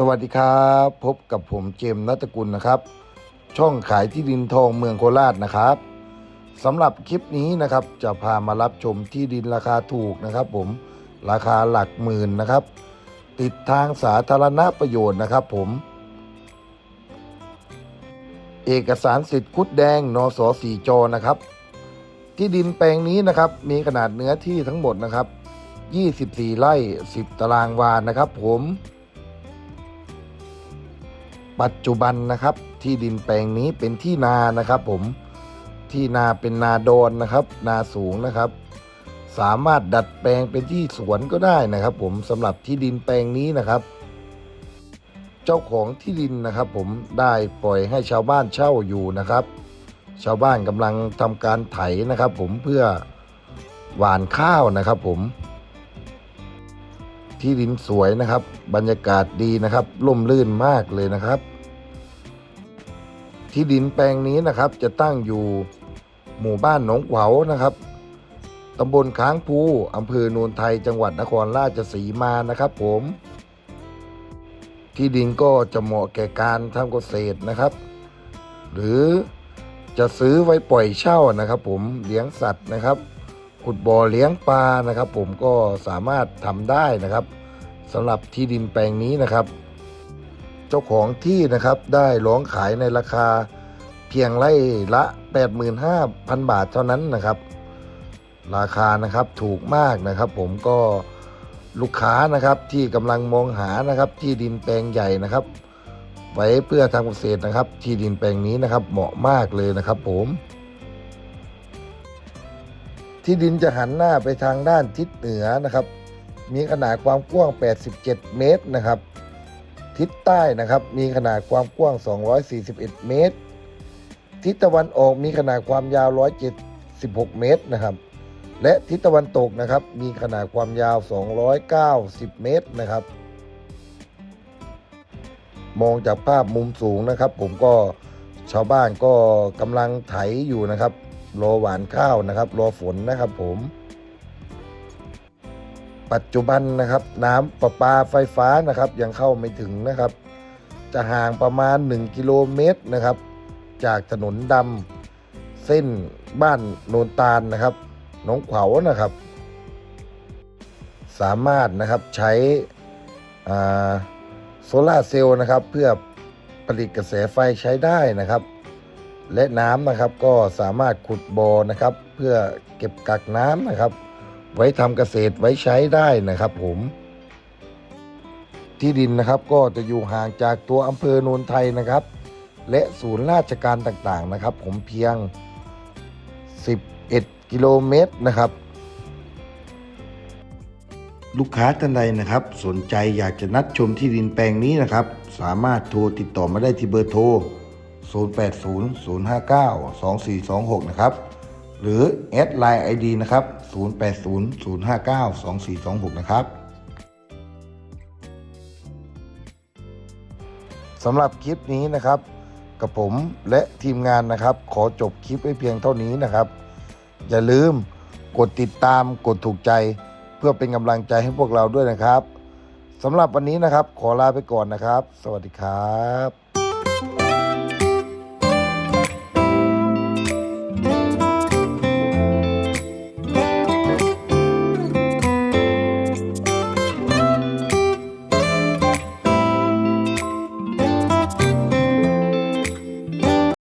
สวัสดีครับ พบกับผมเจมส์นัตกุลนะครับ ช่องขายที่ดินทองเมืองโคราชนะครับสำหรับคลิปนี้นะครับ จะพามารับชมที่ดินราคาถูกนะครับ ผมราคาหลักหมื่นนะครับ ติดทางสาธารณประโยชน์นะครับ ผม เอกสารสิทธิ์คุดแดงนสสีจอนะครับ ที่ดินแปลงนี้นะครับ มีขนาดเนื้อที่ทั้งหมดนะครับ 24 ไร่ 10 ตารางวานะครับ ผม ปัจจุบันนะครับที่ดินแปลงนี้เป็นที่นานะครับ ผมที่นาเป็นนาโดนนะครับ นาสูงนะครับ สามารถดัดแปลงเป็นที่สวนก็ได้นะครับ ผมสำหรับที่ดินแปลงนี้นะครับ เจ้าของที่ดินนะครับ ผมได้ปล่อยให้ชาวบ้านเช่าอยู่นะครับ ชาวบ้านกำลังทำการไถนะครับ ผมเพื่อหว่านข้าวนะครับ ผม ที่ดินสวยนะครับ บรรยากาศดีนะครับร่มรื่นมากเลยนะครับ ที่ดินแปลงนี้นะครับจะตั้งอยู่หมู่บ้านหนองขวาวนะครับตำบลค้างภูอำเภอโนนไทยจังหวัดนครราชสีมานะครับ ผม ที่ดินก็จะเหมาะแก่การทำเกษตรนะครับ หรือจะซื้อไว้ปล่อยเช่านะครับ ผมเลี้ยงสัตว์นะครับ ขุดบ่อเลี้ยงปลานะครับ ผมก็สามารถทำได้นะครับสำหรับที่ดินแปลงนี้นะครับ เจ้าของที่นะครับได้ร้องขายในราคาเพียงไร่ละ 85,000 บาทเท่านั้นนะครับ ราคานะครับถูกมากนะครับ ผมก็ลูกค้านะครับที่กำลังมองหานะครับ ที่ดินแปลงใหญ่นะครับ ไว้เพื่อทำเกษตรนะครับ ที่ดินแปลงนี้นะครับ เหมาะมากเลยนะครับ ผม ที่ดินจะหันหน้าไปทางด้านทิศเหนือนะครับ มีขนาดความกว้าง 87 เมตรนะครับ ทิศใต้นะครับ มีขนาดความกว้าง 241 เมตร ทิศตะวันออกมีขนาดความยาว 176 เมตรนะครับ และทิศตะวันตกนะครับ มีขนาดความยาว 290 เมตรนะครับ มองจากภาพมุมสูงนะครับ ผมก็ชาวบ้านก็กำลังไถอยู่นะครับ รอหวานข้าวนะครับ รอฝนนะครับผม ปัจจุบันนะครับ น้ำประปาไฟฟ้านะครับ ยังเข้าไม่ถึงนะครับ จะห่างประมาณ 1 กิโลเมตรนะครับ จากถนนดำเส้นบ้านโนนตาลนะครับหนองขวาวนะครับ สามารถนะครับใช้โซลาเซลล์นะครับ เพื่อผลิตกระแสไฟใช้ได้นะครับ และน้ำนะครับก็สามารถขุดบ่อนะครับ เพื่อเก็บกักน้ำนะครับ ไว้ทำเกษตรไว้ใช้ได้นะครับ ผม ที่ดินนะครับก็จะอยู่ห่างจากตัวอำเภอโนนไทยนะครับ และศูนย์ราชการต่างๆนะครับ ผมเพียง 11 กิโลเมตรนะครับ ลูกค้าท่านใดนะครับ สนใจอยากจะนัดชมที่ดินแปลงนี้นะครับ สามารถโทรติดต่อมาได้ที่เบอร์โทร 0800592426 นะครับ หรือแอดไลน์ ID นะครับ 0800592426 นะครับสำหรับคลิปนี้นะครับ กับผมและทีมงานนะครับ ขอจบคลิปไว้เพียงเท่านี้นะครับ อย่าลืมกดติดตามกดถูกใจ เพื่อเป็นกำลังใจให้พวกเราด้วยนะครับสำหรับวันนี้นะครับ ขอลาไปก่อนนะครับ สวัสดีครับ